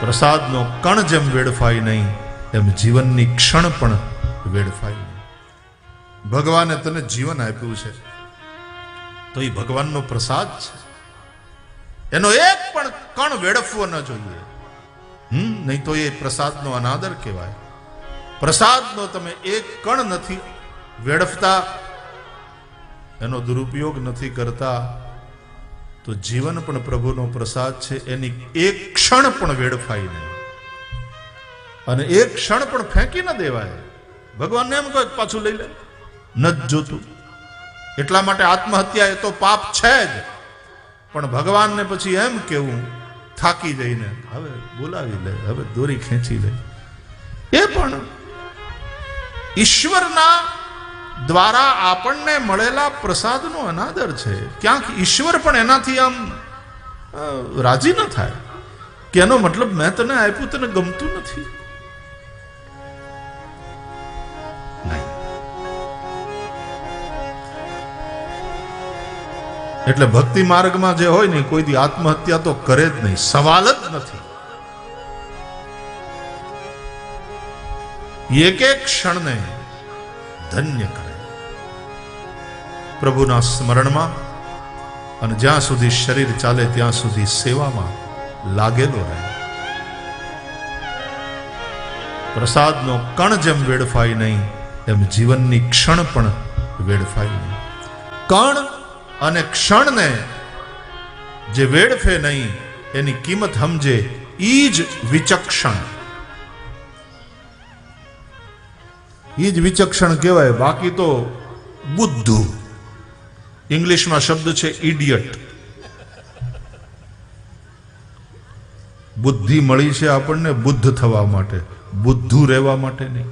પ્રસાદનો કણ જેમ વેડફાય નહીં એમ જીવનની ક્ષણ પણ વેડફાય નહીં. ભગવાને તને જીવન આપ્યું છે. તો એ ભગવાનનો પ્રસાદ છે. એનો એક પણ કણ વેડફવો ન જોઈએ. હમ, નહીં તો એ પ્રસાદનો અનાદર કહેવાય. પ્રસાદનો તમે એક કણ નથી વેડફતા, એનો દુરુપયોગ નથી કરતા તો જીવન પણ પ્રભુનો પ્રસાદ છે, એની એક ક્ષણ પણ વેડફાય નહીં. અને એક ક્ષણ પણ ફેંકી ન દેવાય. ભગવાનને એમ કહે, પાછું લઈ લે. ન જ જોતું. એટલા માટે આત્મહત્યા એ તો પાપ છે જ. પણ ભગવાનને પછી એમ કેવું, થાકી જઈને, હવે બોલાવી લે, હવે દોરી ખેંચી લે. એ પણ ઈશ્વરના દ્વારા આપણને મળેલા પ્રસાદનો અનાદર છે. ક્યાંક ઈશ્વર પણ એનાથી આમ રાજી ન થાય. કે એનો મતલબ મેં તને આપ્યું, તને ગમતું નથી. એટલે ભક્તિ માર્ગમાં જે હોય ને, કોઈ દી આત્મહત્યા તો કરે જ નહીં. સવાલ જ નથી. એક એક ક્ષણને ધન્ય કરે. પ્રભુના સ્મરણમાં અને જ્યાં સુધી શરીર ચાલે ત્યાં સુધી સેવામાં લાગેલો રહે. પ્રસાદનો કણ જેમ વેડફાય નહીં એમ જીવનની ક્ષણ પણ વેડફાય નહીં. કણ અને ક્ષણને જે વેડફે નહીં, એની કિંમત સમજે ઈ જ વિચક્ષણ. ઈ જ વિચક્ષણ કહેવાય. બાકી તો બુદ્ધુ ઇંગ્લિશમાં શબ્દ છે ઇડિયટ. બુદ્ધિ મળી છે આપણને બુદ્ધ થવા માટે. બુદ્ધુ રહેવા માટે નહીં.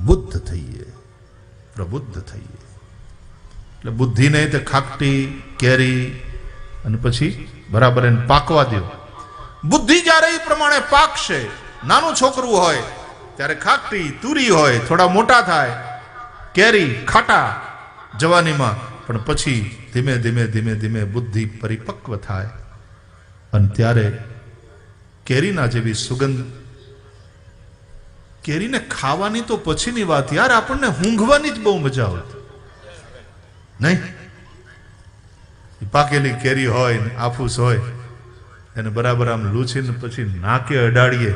બુદ્ધ થઈએ, પ્રબુદ્ધ થઈએ. એટલે નહીં તે ખાકટી, કેરી અને પછી બરાબર એને પાકવા દો. બુદ્ધિ જ્યારે એ પ્રમાણે પાકશે, નાનું છોકરું હોય, ત્યારે ખાકટી, તુરી હોય, થોડા મોટા થાય કેરી, ખાટા જવાનીમાં. પણ પછી ધીમે ધીમે ધીમે ધીમે બુદ્ધિ પરિપક્વ થાય. અને ત્યારે કેરીના જેવી સુગંધ. કેરીને ખાવાની તો પછીની વાત. યાર, આપણને ઊંઘવાની જ બહુ મજા આવતી. નહીં? પાકેલી કેરી હોય ને આફૂસ હોય, એને બરાબર આમ લૂછીને પછી નાકે અડાડીએ.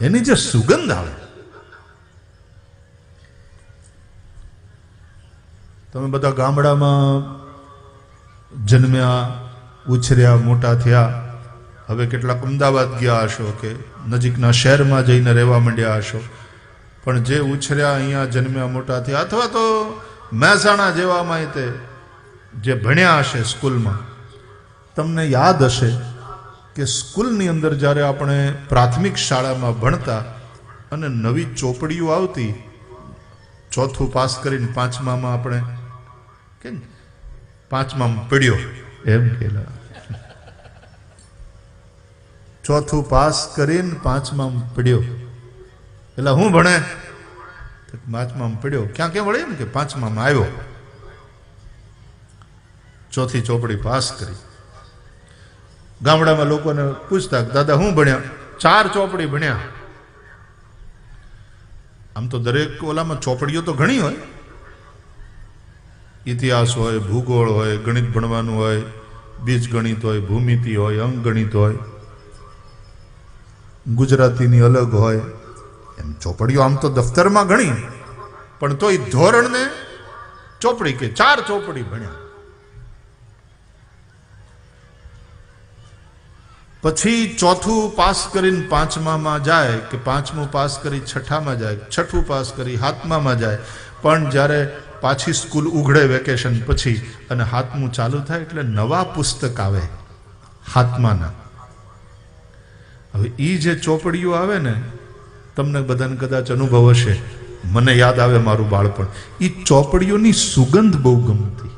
એની જે સુગંધ આવે તમે બધા ગામડામાં જન્મ્યા, ઉછર્યા, મોટા થયા, હવે કેટલાક અમદાવાદ ગયા હશો કે નજીકના શહેરમાં જઈને રહેવા માંડ્યા હશો, પણ જે ઉછર્યા, અહીંયા જન્મ્યા, મોટા થયા, અથવા તો મહેસાણા જેવામાં તે જે ભણ્યા હશે સ્કૂલમાં, તમને યાદ હશે કે સ્કૂલની અંદર જ્યારે આપણે પ્રાથમિક શાળામાં ભણતા અને નવી ચોપડીઓ આવતી, ચોથું પાસ કરીને પાંચમામાં આપણે કે પાંચમા પડ્યો. એમ કેલા. ચોથું પાસ કરીને પાંચમામાં પડ્યો. એટલે હું ભણે? પાંચમા પડ્યો. ક્યાં ક્યાં વળે એમ કે પાંચમામાં આવ્યો. ચોથી ચોપડી પાસ કરી. ગામડામાં લોકોને પૂછતા દાદા હું ભણ્યા? ચાર ચોપડી ભણ્યા. આમ તો દરેક ઓલામાં ચોપડીઓ તો ઘણી હોય. ઇતિહાસ હોય, ભૂગોળ હોય, ગણિત ભણવાનું હોય, બીજ ગણિત હોય, ભૂમિતિ હોય અંકગણિત હોય, ગુજરાતીની અલગ હોય, એમ ચોપડીઓ આમ તો દફતરમાં ગણી, પણ તોય ધોરણને ચોપડી કે ચાર ચોપડી ભણ્યા. પછી ચોથું પાસ કરીને પાંચમામાં જાય કે પાંચમું પાસ કરી છઠ્ઠામાં જાય, છઠ્ઠું પાસ કરી હાથમામાં જાય, પણ જ્યારે પાછી સ્કૂલ ઉઘડે વેકેશન પછી અને હાથમું ચાલુ થાય એટલે નવા પુસ્તક આવે હાથમાંના. હવે એ જે ચોપડીઓ આવે ને, તમને બધાને કદાચ અનુભવ હશે, મને યાદ આવે મારું બાળપણ. એ ચોપડીઓની સુગંધ બહુ ગમતી.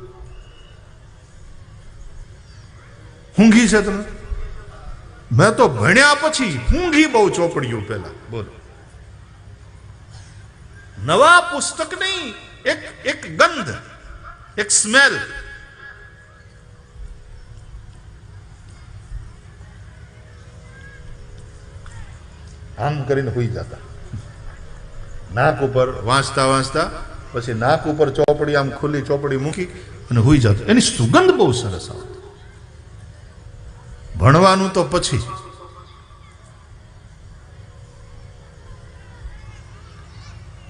ઊંઘી છે તમે? મેં તો ભણ્યા પછી ઊંઘી બહુ ચોપડીઓ પેલા બોલો. નવા પુસ્તક નહીં એક એક ગંધ, એક સ્મેલ આમ કરીને હોઈ જતા. નાક ઉપર વાંચતા વાંચતા, પછી નાક ઉપર ચોપડી, આમ ખુલ્લી ચોપડી મૂકી અને હોઈ જતો. એની સુગંધ બહુ સરસ આવતી. ભણવાનું તો પછી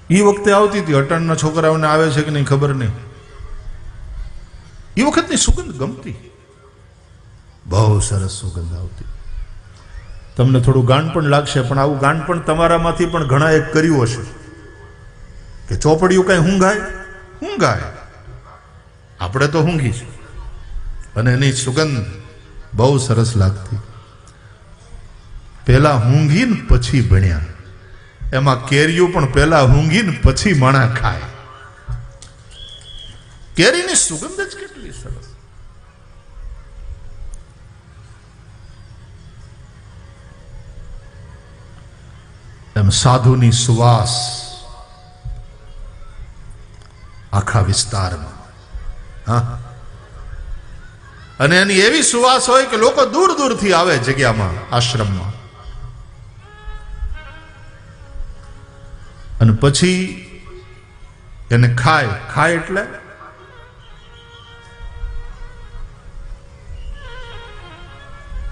એ વખતે આવતી હતી, અટણના છોકરાઓને આવે છે કે નહીં ખબર નહીં. એ વખતની સુગંધ ગમતી. બહુ સરસ સુગંધ આવતી. તમને થોડું ગાંડ પણ લાગશે, પણ આવું ગાંડ પણ તમારામાંથી પણ ઘણા એક કર્યું હશે. કે ચોપડીયું કઈ ઊંઘાય ઊંઘાય આપણે તો ઊંઘી છે. અને એની સુગંધ બહુ સરસ લાગતી. પહેલા ઊંઘીને પછી ભણ્યા. એમાં કેરીઓ પણ પહેલા ઊંઘીને પછી મણા ખાય. કેરીની સુગંધ જ કેટલી સરસ. એમ સાધુની સુવાસ આખા વિસ્તારમાં. હા. અને એની એવી સુવાસ હોય કે લોકો દૂર દૂરથી આવે જગ્યામાં આશ્રમમાં. અને પછી એને ખાય. ખાય એટલે?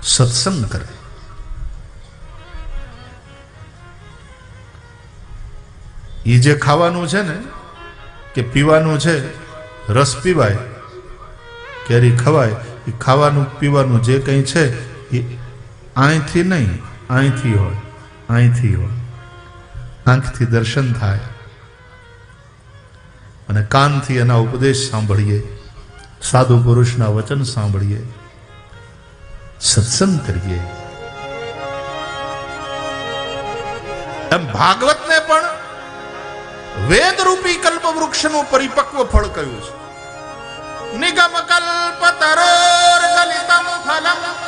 સત્સંગ કરે. એ જે ખાવાનું છે ને, કે પીવાનું છે, રસ પીવાય કેરી ખવાય એ ખાવાનું પીવાનું જે કંઈ છે એ અહીંથી નહીં અહીંથી હોય અહીંથી હોય. આંખથી દર્શન થાય. અને કાનથી એના ઉપદેશ સાંભળીએ. સાધુ પુરુષના વચન સાંભળીએ. સત્સંગ કરીએ. એમ ભાગવતને પણ વેદરૂપી કલ્પ વૃક્ષનું પરિપક્વ ફળ કહ્યું છે. નિગમ કલ્પ તરોર ગલિતમ ફલમ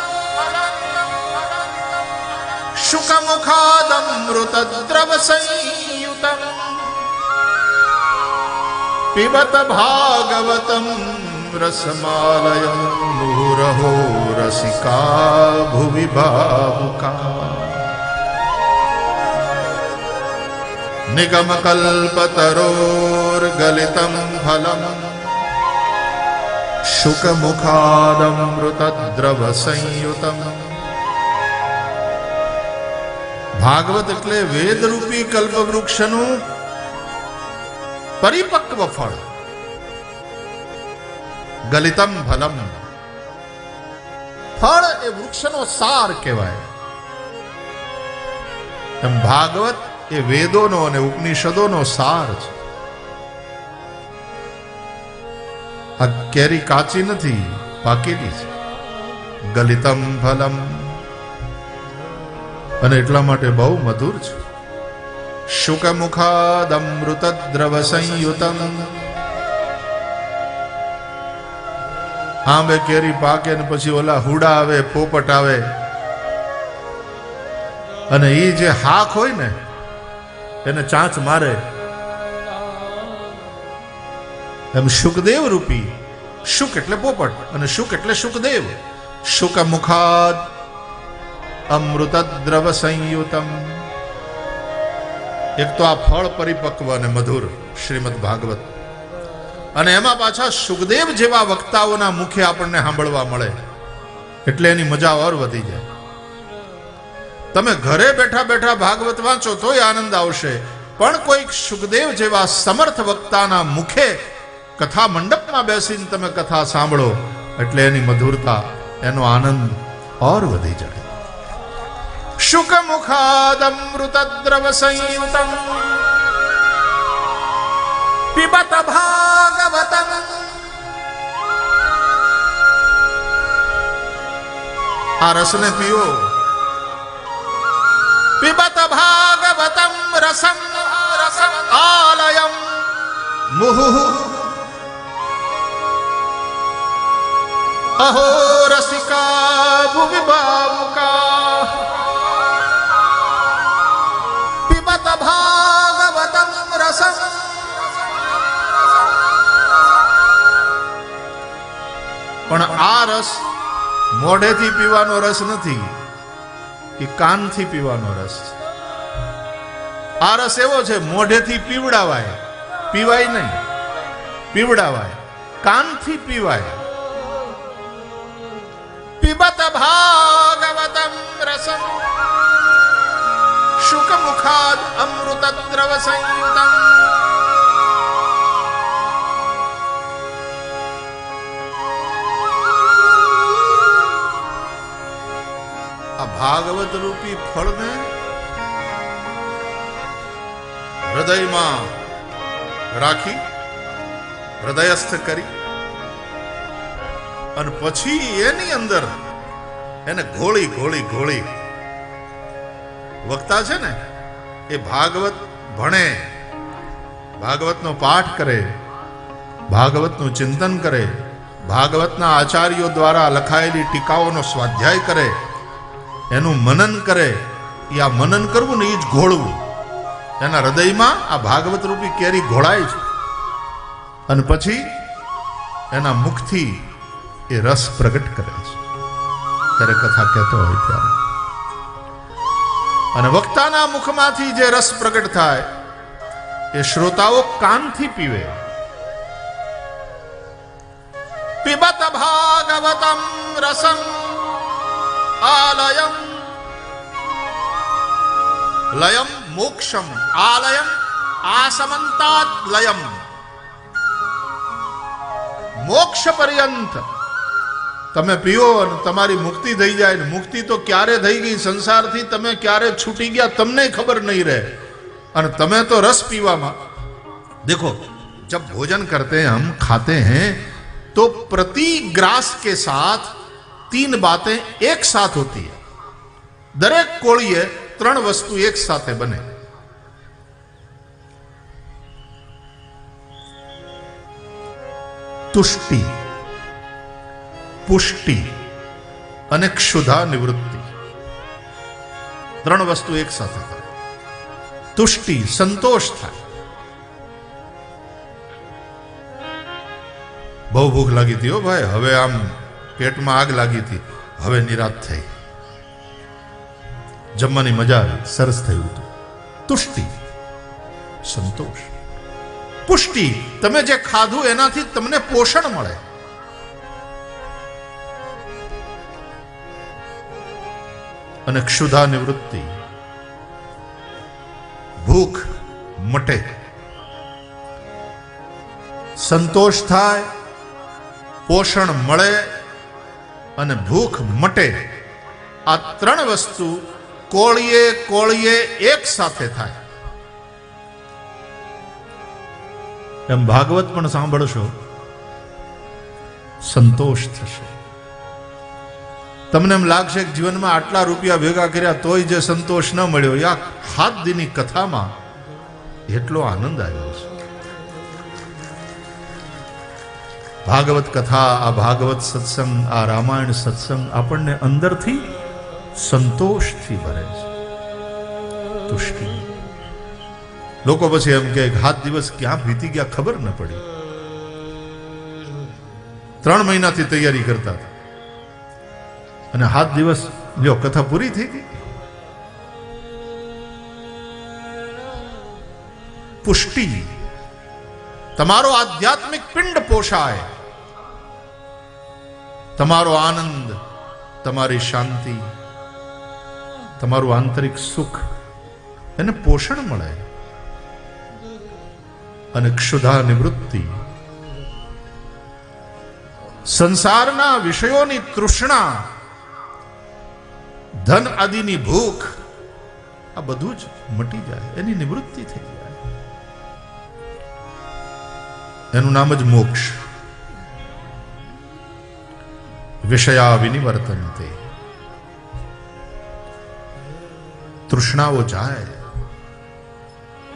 शुकमुखादमृतद्रवसंयुतम् पिबत भागवतम् रसमालयम् मुहुरहो रसिका भुवि भावुका। निगमकल्पतरोर्गलितम् फलम्। शुकमुखादमृतद्रवसंयुतम् ભાગવત એટલે વેદરૂપી કલ્પવૃક્ષનું પરિપક્વ ફળ. ગલિતમ ફલમ. ફળ એ વૃક્ષનો સાર કહેવાય. એમ ભાગવત એ વેદોનો અને ઉપનિષદોનો સાર છે. આ કેરી કાચી નથી પાકેલી છે. ગલિતમ ફલમ. અને એટલા માટે બહુ મધુર છે. શુકમુખાદમૃત દ્રવ સંયુતમ આંબે કેરી પાકે ને પછી ઓલા હુડા આવે, પોપટ આવે. અને એ જે હાક હોય ને, એને ચાંચ મારે. એમ શુકદેવ રૂપી. શુક એટલે પોપટ અને શુક એટલે શુકદેવ. શુક મુખાદ અમૃત દ્રવ સંયુતમ એક તો આ ફળ પરિપક્વ અને મધુર, શ્રીમદ ભાગવત. અને એમાં પાછા સુખદેવ જેવા વક્તાઓના મુખે આપણને સાંભળવા મળે. એટલે એની મજા ઓર વધી જાય. તમે ઘરે બેઠા બેઠા ભાગવત વાંચો તોય આનંદ આવશે. પણ કોઈક સુખદેવ જેવા સમર્થ વક્તાના મુખે કથા મંડપમાં બેસીને તમે કથા સાંભળો, એટલે એની મધુરતા, એનો આનંદ ઓર વધી જાય. સંયુતમ પિબત ભાગવતમ આ રસને પીઓ પિબત ભાગવતમ રસમ રસમ આલયમ મુહુ અહો રસિકા ભુવિ બાબુકા પણ આ રસ મોઢેથી પીવાનો રસ નથી એ કાનથી પીવાનો રસ. છે આ રસ એવો છે, મોઢેથી પીવડાવાય, પીવાય નહીં, પીવડાવાય, કાનથી પીવાય. પીબત ભાગવતમ રસમ શુક મુખાદ અમૃત દ્રવ સંયુતમ. ભાગવત રૂપી ફળને હૃદયમાં રાખી, હૃદયસ્થ કરી અને પછી એની અંદર એને ઘોળી ઘોળી ઘોળી વક્તા છે ને, એ ભાગવત ભણે, ભાગવતનો પાઠ કરે, ભાગવતનું ચિંતન કરે, ભાગવતના આચાર્યો દ્વારા લખાયેલી ટીકાઓનો સ્વાધ્યાય કરે એનું મનન કરે એ આ મનન કરવું ને એ જ ઘોળવું. એના હૃદયમાં આ ભાગવત રૂપી કેરી ઘોળાય છે. અને પછી એના મુખથી એ રસ પ્રગટ કરે છે. ત્યારે કથા કહેતો હોય ત્યારે. અને વક્તાના મુખમાંથી જે રસ પ્રગટ થાય, એ શ્રોતાઓ કાનથી પીવે. પીબત ભાગવતમ રસમ આલયમ લયમ મોક્ષમ આલયમ આસમંતાત લયમ મોક્ષ પર્યંત તમે પીઓ અને તમારી મુક્તિ થઈ જાય ને મુક્તિ તો ક્યારે થઈ ગઈ સંસારથી તમે ક્યારે છૂટી ગયા તમને ખબર નહીં રહે અને તમે તો રસ પીવામાં देखो जब भोजन करते हैं हम खाते हैं तो प्रति ग्रास के साथ तीन बातें एक साथ होती है દરેક કોળીએ ત્રણ વસ્તુ એક સાથે બને તુષ્ટિ પુષ્ટિ અને ક્ષુધા નિવૃત્તિ ત્રણ વસ્તુ એક સાથે થાય તુષ્ટિ સંતોષ થાય બહુ ભૂખ લાગી હતી હો ભાઈ હવે આમ પેટમાં આગ લાગી હતી. હવે નિરાશ થઈ. જમવાની મજા સરસ થયું હતું. તુષ્ટિ. સંતોષ. પુષ્ટિ. તમે જે ખાધું એનાથી તમને પોષણ મળે. અને ક્ષુધા નિવૃત્તિ. ભૂખ મટે. સંતોષ થાય, પોષણ મળે અને ભૂખ મટે. આ ત્રણ વસ્તુ કોળીએ કોળીએ એક સાથે થાય. એમ ભાગવત પણ સાંભળશો, સંતોષ થશે. તમને એમ લાગશે કે જીવનમાં આટલા રૂપિયા ભેગા કર્યા તોય જે સંતોષ ન મળ્યો. હાથ દીની કથામાં એટલો આનંદ આવ્યો છે. ભાગવત કથા, આ ભાગવત સત્સંગ, આ રામાયણ સત્સંગ આપણને અંદરથી સંતોષથી ભરે છે. તુષ્ટિ. લોકો પછી એમ કે હાથ દિવસ ક્યાં વીતી ગયા ખબર ન પડી. ત્રણ મહિનાથી તૈયારી કરતા હતા. અને હાથ દિવસ લ્યો કથા પૂરી થઈ ગઈ. પુષ્ટિ. તમારો આધ્યાત્મિક પિંડ પોષાય. તમારો આનંદ, તમારી શાંતિ, તમારું આંતરિક સુખ, એને પોષણ મળે. અને ક્ષુધા નિવૃત્તિ. સંસારના વિષયોની તૃષ્ણા, ધન આદિની ભૂખ, આ બધું જ મટી જાય. એની નિવૃત્તિ થઈ જાય. એનું નામ જ મોક્ષ. વિષયા વિનિવર્તનતે તૃષ્ણાઓ જાય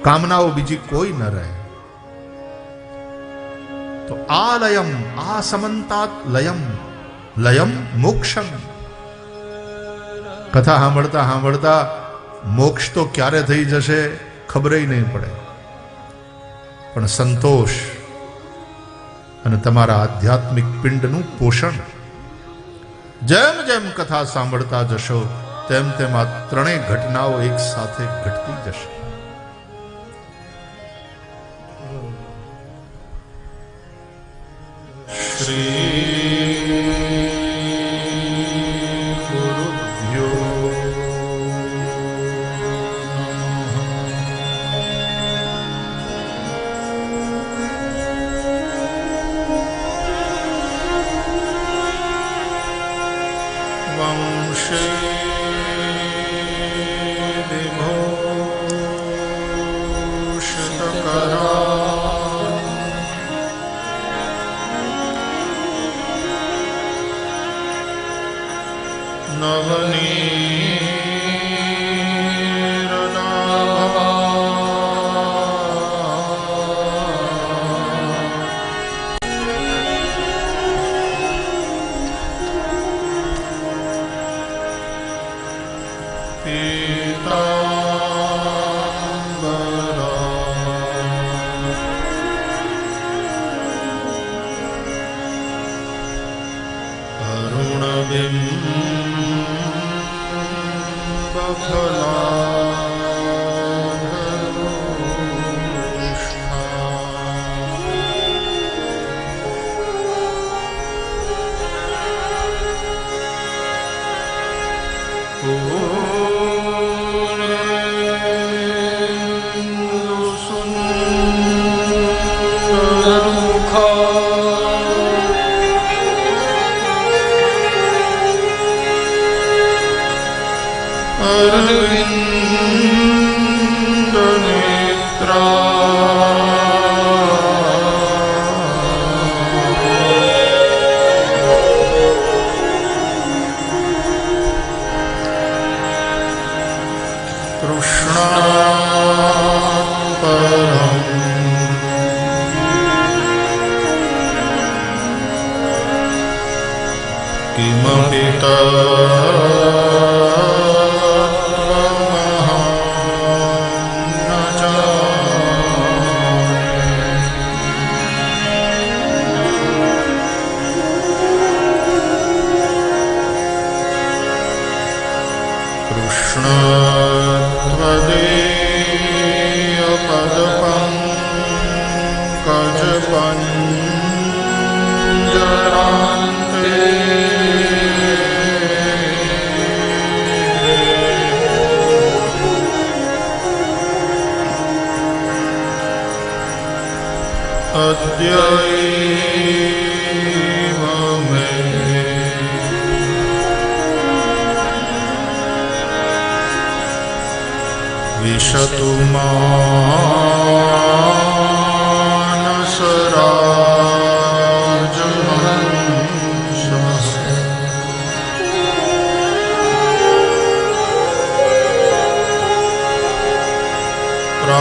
કામનાઓ બીજી કોઈ ન રહે તો આ લયમ આ સમંતાત લયમ લયમ મોક્ષમ કથા સાંભળતા સાંભળતા મોક્ષ તો ક્યારે થઈ જશે ખબર નહીં પડે પણ સંતોષ અને તમારા આધ્યાત્મિક પિંડનું પોષણ જેમ જેમ કથા સાંભળતા જશો, તેમ તેમ આ ત્રણેય ઘટનાઓ એક સાથે ઘટતી જશે. શ્રી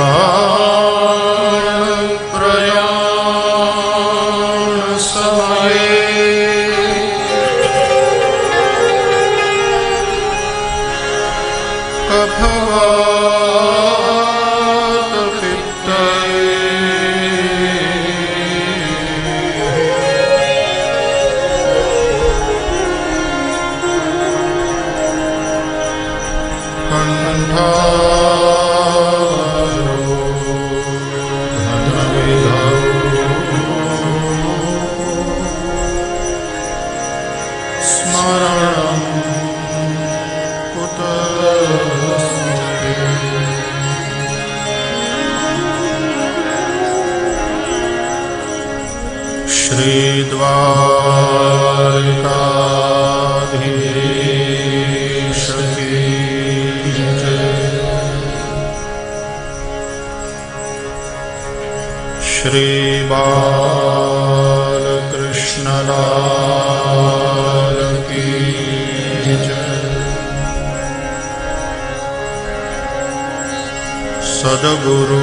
Allah स्मरणं श्रीद्वारिकाधीश की सदगुरु